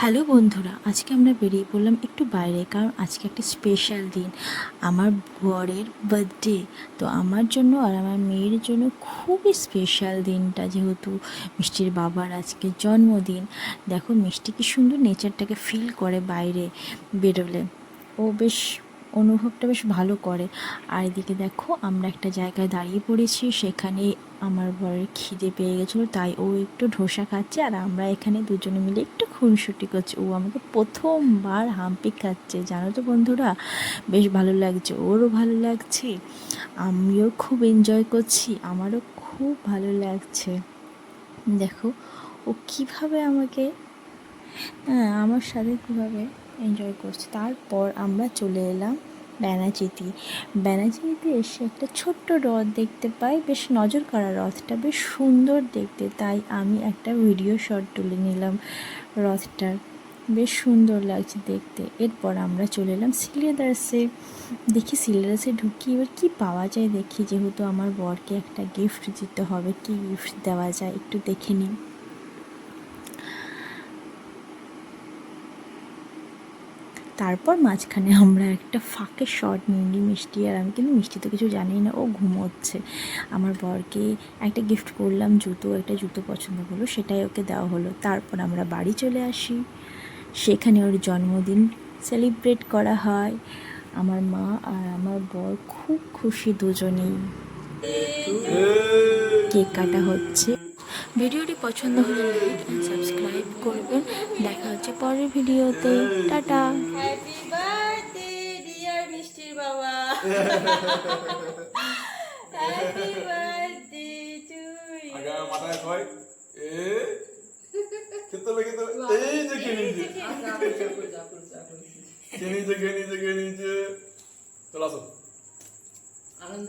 Hello বন্ধুরা, আজকে আমরা বেরিয়ে পড়লাম একটু বাইরে, কারণ আজকে একটা স্পেশাল দিন। আমার বরের বার্থডে তো আমার জন্য আর আমার মেয়ের জন্য খুবই স্পেশাল দিনটা যেহেতু মিষ্টির বাবার আজকে জন্মদিন। দেখো মিষ্টি কি সুন্দর নেচারটাকে ফিল করে বাইরে বেরোলে। ও বেশ অনুভবটা বেশ ভালো করে। আর এদিকে দেখো, আমরা একটা জায়গায় দাঁড়িয়ে পড়েছি, সেখানে আমার বরের খিদে পেয়ে গেছিল, তাই ও একটু ধোসা খাচ্ছে আর আমরা এখানে দুজনে মিলে একটু খুনসুটি করছি। ও আমাকে প্রথমবার হাম্পি খাচ্ছে, জানো তো বন্ধুরা? বেশ ভালো লাগছে, ওরও ভালো লাগছে, আমিও খুব এনজয় করছি, আমারও খুব ভালো লাগছে। দেখো, ও কীভাবে আমাকে হ্যাঁ আমার সাথে কীভাবে এনজয় করছি। তারপর আমরা চলে এলাম ব্যানাচিতি ব্যানাচিতিতে এসে একটা ছোট্ট হ্রদ দেখতে পাই। বেশ নজর কাড়া হ্রদটা বেশ সুন্দর দেখতে। তাই আমি একটা ভিডিও শট তুলে নিলাম হ্রদটার বেশ সুন্দর লাগছে দেখতে। এরপর আমরা চলে এলাম সিলেদার্সে। দেখি সিলেদার্সে ঢুকি। এবার কী পাওয়া যায় দেখি। যেহেতু আমার বরকে একটা গিফট দিতে হবে, কী গিফট দেওয়া যায় একটু দেখে নিই। তারপর মাঝখানে আমরা একটা ফাঁকে শট নিয়ে নিই মিষ্টি আর আমি কিন্তু মিষ্টি তো কিছু জানি না, ও ঘুমোচ্ছে। আমার বরকে একটা গিফট করলাম, জুতো, একটা জুতো পছন্দ করল সেটাই ওকে দেওয়া হলো। তারপর আমরা বাড়ি চলে আসি। সেখানে ওর জন্মদিন সেলিব্রেট করা হয়। আমার মা আর আমার বর খুব খুশি দুজনেই। কেক কাটা হচ্ছে। ভিডিওটি পছন্দ হলে লাইক সাবস্ক্রাইব পরের ভিডিওতে। টাটা। হ্যাপি বার্থডে ডিয়ার মিষ্টির বাবা হ্যাপি বার্থডে টু আগে আমার মাথায় কয় এ? খেতে হবে খেতে এই যে কে নিয়েছে? কে নিয়েছে? কে নিয়েছে কে নিয়েছে চলো আসো। আনন্দ